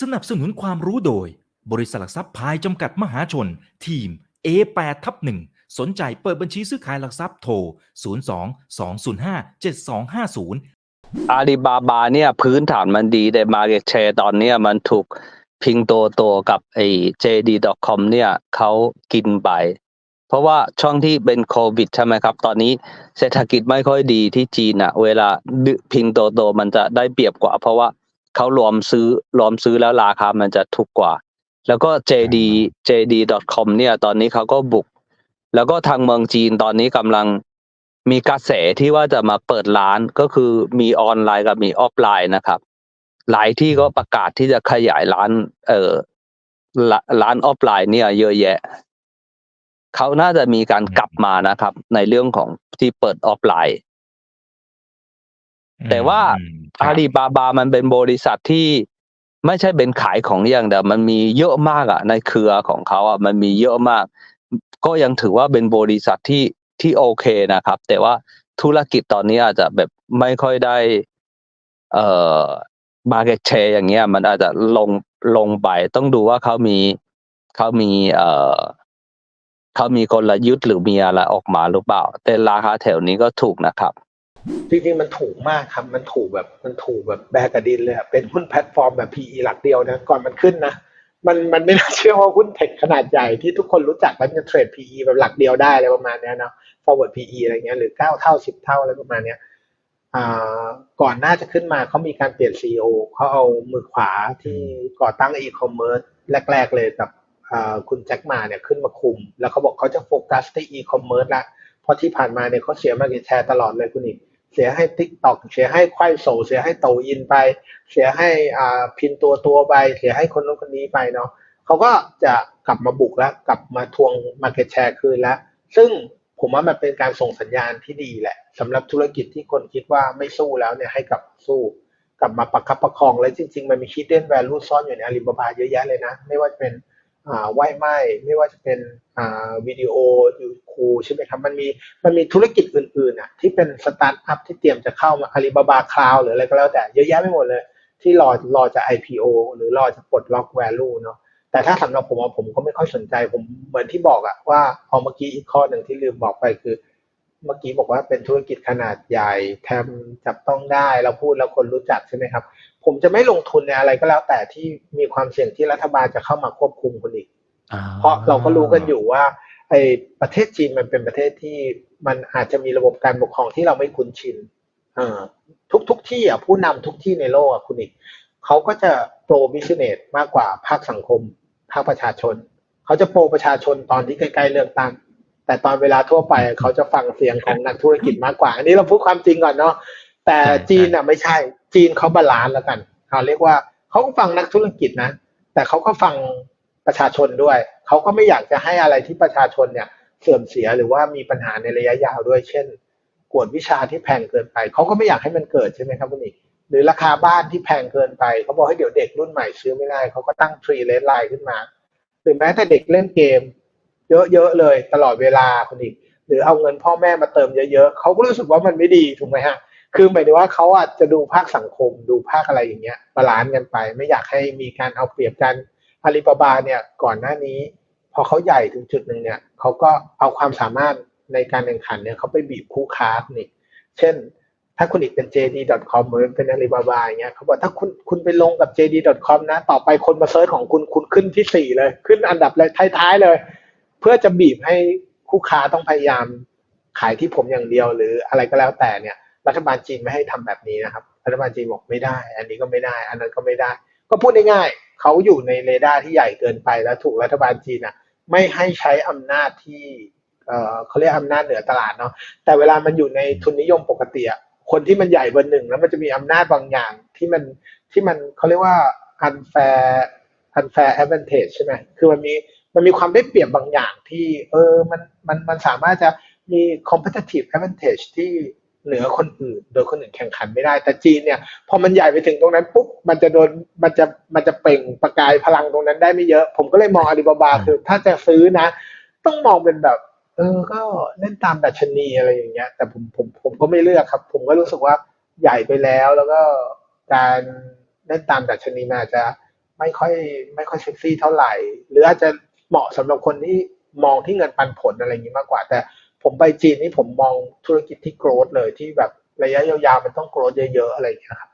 สนับสนุนความรู้โดย บริษัทหลักทรัพย์พายจำกัดมหาชน ทีม A8 ทับ1สนใจเปิดบัญชีซื้อขายหลักทรัพย์โทร 02 205 7250 อาลีบาบาเนี่ยพื้นฐานมันดีแต่ Market Share ตอนเนี้ยมันถูกพิงโตโตกับไอ้ JD.com เนี่ยเขากินไป เพราะว่าช่วงที่เป็นโควิดใช่ไหมครับ ตอนนี้เศรษฐกิจไม่ค่อยดีที่จีนอะเวลาพิงโตโตมันจะได้เปรียบกว่า เพราะว่า เขารวมซื้อรวมซื้อแล้วราคามันจะถูกกว่า แล้วก็ JD JD.com เนี่ย ตอนนี้เขาก็บุก แล้วก็ทางเมืองจีนตอนนี้กำลังมีกระแสที่ว่าจะมาเปิดร้านก็คือมีออนไลน์กับมีออฟไลน์นะครับ หลายที่ก็ประกาศที่จะขยายร้าน เอ่อร้าร้านออฟไลน์เนี่ย เยอะแยะเขาน่าจะมีการกลับมานะครับ ในเรื่องของที่เปิดออฟไลน์ แต่ว่าอืมครับอาลีบาบามันเป็นบริษัทที่ไม่ใช่เป็นขายของอย่างเดียวมันมีเยอะมากอะ ในเครือของเขาอะมันมีเยอะมาก ก็ยังถือว่าเป็นบริษัทที่ที่โอเคนะครับ แต่ว่าธุรกิจตอนนี้อาจจะแบบไม่ค่อยได้ เอ่อ market share อย่างเงี้ย มันอาจจะลงลงไปต้องดูว่าเขามีเขามี เอ่อเขามีกลยุทธ์หรือมีอะไรออกมาหรือเปล่า แต่ราคาแถวนี้ก็ถูกนะครับ จริงๆมันถูกมากครับ มันถูกแบบมันถูกแบบแบกกระดินเลยเป็นหุ้นแพลตฟอร์มแบบ PE หลักเดียวนะ ก่อนมันขึ้นนะ มันมันไม่น่าเชื่อว่าหุ้นเทคขนาดใหญ่ที่ทุกคนรู้จักแล้วจะเทรด PE แบบหลักเดียวได้อะไรประมาณเนี้ยเนาะ forward PE อะไรเงี้ยหรือเก้าเท่าสิบเท่าอะไรประมาณเนี้ยอ่าก่อนหน้าจะขึ้นมาเขามีการเปลี่ยน CEO เขาเอามือขวาที่ก่อตั้ง e-commerce แรก ๆ เลยกับอ่าคุณแจ็คมาเนี่ยขึ้นมาคุม แล้วเขาบอกเขาจะโฟกัสที่ e-commerce ละเพราะที่ผ่านมาเนี่ยเขาเสีย market share ตลอดเลยคุณอีก เสียให้ TikTok เสียให้ควายโซเสียให้โตอินไป เสียให้อ่าพินตัวตัวไป เสียให้คนนู้นคนนี้ไปเนาะเขาก็จะกลับมาบุกแล้ว กลับมาทวง market share คืนแล้ว ซึ่งผมว่ามันเป็นการส่งสัญญาณที่ดีแหละสำหรับธุรกิจที่คนคิดว่าไม่สู้แล้วเนี่ยให้กลับสู้กลับมาประคับประคองและจริง ๆ มันมี hidden value ซ่อนอยู่ในอาลีบาบาเยอะแยะเลยนะ ไม่ว่าจะเป็นอ่าไหว้ไหม้ไม่ว่าจะเป็นอ่าวิดีโอยู คูใช่ไหมครับมันมีมันมีธุรกิจอื่นๆอะที่เป็นสตาร์ทอัพที่เตรียมจะเข้ามาอาลีบาบาคลาวหรืออะไรก็แล้วแต่เยอะแยะไม่หมดเลย ที่รอรอจะ IPO หรือรอจะปลดล็อก value เนาะแต่ถ้าสำหรับผมอะผมก็ไม่ค่อยสนใจผมเหมือนที่บอกอะว่าพอเมื่อกี้อีกข้อหนึ่งที่ลืมบอกไปคือ เมื่อกี้บอกว่าเป็นธุรกิจขนาดใหญ่แทมจับต้องได้เราพูดแล้วคนรู้จักใช่ไหมครับ ผมจะไม่ลงทุนในอะไรก็แล้วแต่ที่มีความเสี่ยงที่รัฐบาลจะเข้ามาควบคุมคนอีกเพราะเราก็รู้กันอยู่ว่า ไอ้ประเทศจีนมันเป็นประเทศที่มันอาจจะมีระบบการปกครองที่เราไม่คุ้นชินเอ่อทุกทุกที่อะผู้นำทุกที่ในโลกอะคุณอีกเขาก็จะโปรบิสเนสมากกว่าภาคสังคม ภาคประชาชน เขาจะโปรประชาชนตอนที่ใกล้ๆเลือกตั้ง แต่ตอนเวลาทั่วไปเขาจะฟังเสียงของนักธุรกิจมากกว่า อันนี้เราพูดความจริงก่อนเนาะแต่ใช่จีนอะไม่ใช่ จีนเขาบาลานซ์แล้วกันเขาเรียกว่าเขาก็ฟังนักธุรกิจนะ แต่เขาก็ฟังประชาชนด้วย เขาก็ไม่อยากจะให้อะไรที่ประชาชนเนี่ยเสื่อมเสียหรือว่ามีปัญหาในระยะยาวด้วย เช่น กวดวิชาที่แพงเกินไปเขาก็ไม่อยากให้มันเกิดใช่ไหมครับคุณอีกหรือราคาบ้านที่แพงเกินไปเขาบอกให้เดี๋ยวเด็กรุ่นใหม่ซื้อไม่ได้เขาก็ตั้งทรีเลนไลน์ขึ้นมา หรือแม้แต่เด็กเล่นเกม เยอะๆเลยตลอดเวลาคุณอีกหรือเอาเงินพ่อแม่มาเติมเยอะๆเขาก็รู้สึกว่ามันไม่ดีถูกไหมฮะคือหมายถึงว่าเขาอาจจะดูภาคสังคมดูภาคอะไรอย่างเงี้ยบาลานซ์กันไป ไม่อยากให้มีการเอาเปรียบกันอาลีบาบาเนี่ยก่อนหน้านี้ อเขาใหญ่ถึงจุดหนึ่งเนี่ยเขาก็เอาความสามารถในการแข่งขันเนี่ยเขาไปบีบคู่ค้าคุณอีกเช่น ถ้าคุณอีกเป็น JD.com หรือเป็นอาลีบาบาอย่างเงี้ยเขาบอกถ้าคุณคุณไปลงกับ JD.com นะ ต่อไปคนมาเซิร์ชของคุณคุณขึ้นที่สี่เลย ขึ้นอันดับเลยท้ายๆเลย เพื่อจะบีบให้คู่ค้าต้องพยายามขายที่ผมอย่างเดียวหรืออะไรก็แล้วแต่เนี่ย รัฐบาลจีนไม่ให้ทำแบบนี้นะครับ รัฐบาลจีนบอกไม่ได้ อันนี้ก็ไม่ได้ อันนั้นก็ไม่ได้ ก็พูดง่ายๆเขาอยู่ในเรดาร์ที่ใหญ่เกินไปแล้วถูกรัฐบาลจีนอะ ไม่ให้ใช้อำนาจที่เอ่อเขาเรียกอำนาจเหนือตลาดเนาะแต่เวลามันอยู่ในทุนนิยมปกติอะคนที่มันใหญ่เบอร์หนึ่งแล้วมันจะมีอำนาจบางอย่างที่มันที่มันเขาเรียกว่า unfair unfair advantage ใช่ไหมคือมันมีมันมีความได้เปรียบบางอย่างที่ เออมันมันมันสามารถจะมี competitive advantage ที่ เหนือคนอื่น โดยคนอื่นแข่งขันไม่ได้ แต่จีนเนี่ยพอมันใหญ่ไปถึงตรงนั้นปุ๊บมันจะโดนมันจะมันจะเปล่งประกายพลังตรงนั้นได้ไม่เยอะ ผมก็เลยมองอาลีบาบาคือถ้าจะซื้อนะ ต้องมองเป็นแบบ เออก็เล่นตามดัชนีอะไรอย่างเงี้ย แต่ผมผมผมก็ไม่เลือกครับ ผมก็รู้สึกว่าใหญ่ไปแล้วแล้วก็การเล่นตามดัชนีมันอาจจะไม่ค่อยไม่ค่อยเซ็กซี่เท่าไหร่ หรืออาจจะเหมาะสำหรับคนที่มองที่เงินปันผลอะไรอย่างนี้มากกว่า แต่ ผมไปจีนนี่ผมมองธุรกิจที่โกรธเลยที่แบบระยะยาวๆมันต้องโกรธเยอะๆอะไรอย่างเงี้ยครับ